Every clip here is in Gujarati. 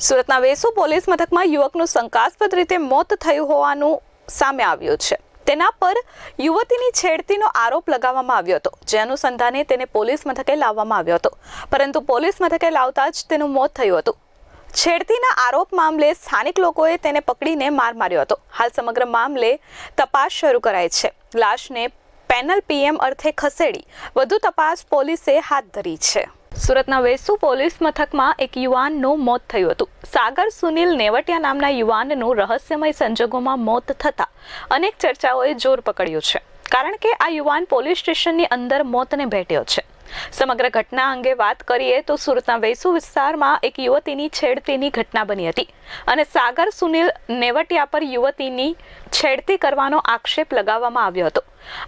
સુરતના વેસુ પોલીસ મથકમાં યુવકનું શંકાસ્પદ રીતે મોત થયું હોવાનું સામે આવ્યું છે. તેના પર યુવતીની છેડતીનો આરોપ લગાવવામાં આવ્યો હતો, જે અનુસંધાને તેને પોલીસ મથકે લાવવામાં આવ્યો હતો. પરંતુ પોલીસ મથકે લાવતા જ તેનું મોત થયું હતું. છેડતીના આરોપ મામલે સ્થાનિક લોકોએ તેને પકડીને માર માર્યો હતો. હાલ સમગ્ર મામલે તપાસ શરૂ કરાઈ છે. લાશને પેનલ પીએમ અર્થે ખસેડી વધુ તપાસ પોલીસે હાથ ધરી છે. સુરતના વેસુ પોલીસ મથકમાં એક યુવાનનું મોત થયું હતું. સાગર સુનિલ નેવટિયા નામના યુવાનનું રહસ્યમય સંજોગોમાં મોત થતાં અનેક ચર્ચાઓએ જોર પકડ્યું છે. કારણ કે આ યુવાન પોલીસ સ્ટેશનની અંદર મોતને ભેટ્યો છે. સમગ્ર ઘટના અંગે વાત કરીએ તો સુરતના વેસુ વિસ્તારમાં એક યુવતીની છેડતીની ઘટના બની હતી અને સાગર સુનિલ નેવટિયા પર યુવતીની છેડતી કરવાનો આક્ષેપ લગાવવામાં આવ્યો હતો.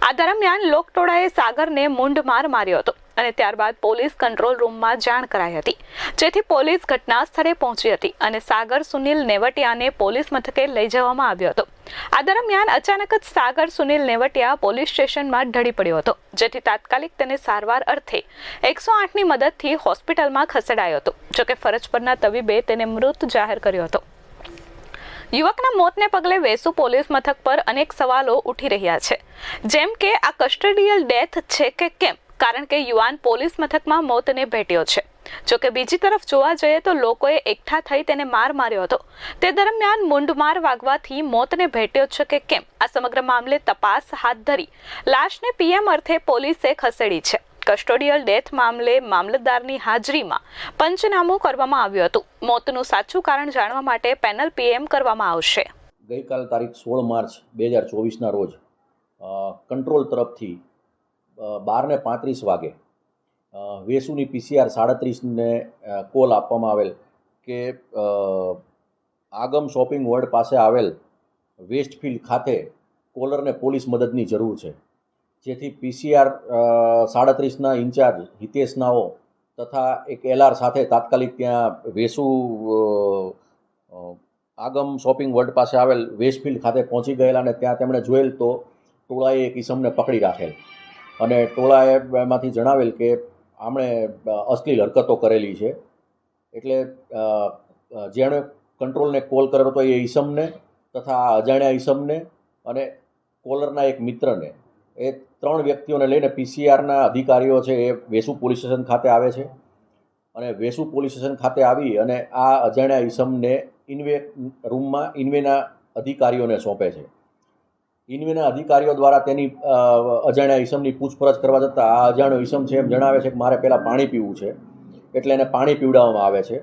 આ દરમિયાન લોકટોળાએ સાગરને મૂંઢ માર માર્યો હતો. અને ત્યારબાદ પોલીસ કંટ્રોલ રૂમમાં જાણ કરાઈ હતી. જેથી પોલીસ ઘટના સ્થળે પહોંચી હતી અને સાગર સુનિલ નેવટિયાને પોલીસ મથકે લઈ જવામાં આવ્યો હતો. આ દરમિયાન અચાનક જ સાગર સુનિલ નેવટિયા પોલીસ સ્ટેશનમાં ઢળી પડ્યો હતો, જેથી તાત્કાલિક તેને સારવાર અર્થે એકસો આઠની મદદથી હોસ્પિટલમાં ખસેડાયો હતો, જોકે ફરજ પરના તબીબે તેને મૃત જાહેર કર્યો હતો. યુવકના મોતને પગલે વેસુ પોલીસ મથક પર અનેક સવાલો ઉઠી રહ્યા છે. જેમ કે, આ કસ્ટડિયલ ડેથ છે કે કેમ? કારણ કે યુવાન પોલીસ મથકમાં મોતને ભેટ્યો છે. જોકે બીજી તરફ જોવા જઈએ તો લોકોએ એકઠા થઈ તેને માર માર્યો હતો. તે દરમિયાન મુંડમાર વાગવાથી મોતને ભેટ્યો છે કે કેમ? આ સમગ્ર મામલે તપાસ હાથ ધરી. લાશને પીએમ અર્થે પોલીસે ખસેડી છે. કસ્ટોડિયલ ડેથ મામલે મામલતદારની હાજરીમાં પંચનામું કરવામાં આવ્યું હતું. મોતનું સાચું કારણ જાણવા માટે પેનલ પીએમ કરવામાં આવશે. ગઈકાલ તારીખ સોળ માર્ચ બે હજાર ચોવીસના રોજ કંટ્રોલ તરફથી બાર ને પાંત્રીસ વાગે વેસુની પીસીઆર સાડત્રીસને કોલ આપવામાં આવેલ કે આગમ શોપિંગ વર્લ્ડ પાસે આવેલ વેસ્ટફિલ્ડ ખાતે કોલરને પોલીસ મદદની જરૂર છે. જેથી પીસીઆર સાડત્રીસના ઇન્ચાર્જ હિતેશ નાઓ તથા એક એલઆર સાથે તાત્કાલિક ત્યાં વેસુ આગમ શોપિંગ વર્લ્ડ પાસે આવેલ વેસ્ટફિલ્ડ ખાતે પહોંચી ગયેલા અને ત્યાં તેમણે જોયેલ તો ટોળાએ એક ઈસમને પકડી રાખેલ. અને ટોળાએ એમાંથી જણાવેલ કે આમણે અશ્લીલ હરકતો કરેલી છે. એટલે જેણે કંટ્રોલને કોલ કર્યો હતો એ ઈસમને તથા આ અજાણ્યા ઈસમને અને કોલરના એક મિત્રને. એ ત્રણ વ્યક્તિઓને લઈને પીસીઆરના અધિકારીઓ છે એ વેસુ પોલીસ સ્ટેશન ખાતે આવે છે. અને વેસુ પોલીસ સ્ટેશન ખાતે આવી અને આ અજાણ્યા ઈસમને ઇન્વે, રૂમમાં ઇન્વેના અધિકારીઓને સોંપે છે. ઇન્વેના અધિકારીઓ દ્વારા તેની અજાણ્યા ઈસમની પૂછપરછ કરવા જતાં આ અજાણ્યો ઈસમ છે એમ જણાવે છે કે મારે પહેલાં પાણી પીવું છે, એટલે એને પાણી પીવડાવવામાં આવે છે.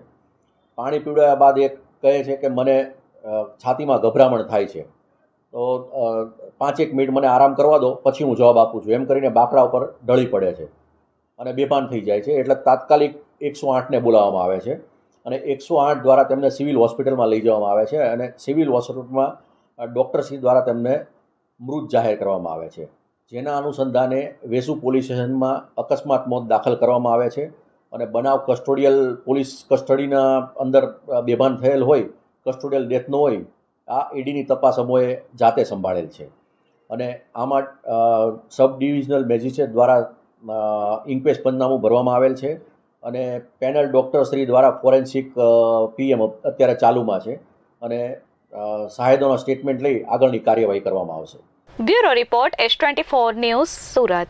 પાણી પીવડાવ્યા બાદ એ કહે છે કે મને છાતીમાં ગભરામણ થાય છે. તો પાંચેક મિનિટ મને આરામ કરવા દો, પછી હું જવાબ આપું છું. એમ કરીને બાકડા ઉપર ઢળી પડે છે અને બેભાન થઈ જાય છે. એટલે તાત્કાલિક એકસો આઠને બોલાવવામાં આવે છે અને એકસો આઠ દ્વારા તેમને સિવિલ હોસ્પિટલમાં લઈ જવામાં આવે છે અને સિવિલ હોસ્પિટલમાં ડૉક્ટરશ્રી દ્વારા તેમને મૃત જાહેર કરવામાં આવે છે. જેના અનુસંધાને વેસુ પોલીસ સ્ટેશનમાં અકસ્માત મોત દાખલ કરવામાં આવે છે અને બનાવ કસ્ટોડિયલ પોલીસ કસ્ટડીના અંદર બેભાન થયેલ હોય, કસ્ટોડિયલ ડેથનો હોય, આ ઈડીની તપાસ અમોએ જાતે સંભાળેલ છે. અને આમાં સબ ડિવિઝનલ મેજિસ્ટ્રેટ દ્વારા ઇન્ક્વેસ્ટ પંચનામું ભરવામાં આવેલ છે અને પેનલ ડૉક્ટર શ્રી દ્વારા ફોરેન્સિક પીએમ અત્યારે ચાલુમાં છે. અને અ, સાહેદોના સ્ટેટમેન્ટ લઈ આગળની કાર્યવાહી કરવામાં આવશે. Bureau report S twenty four news Surat.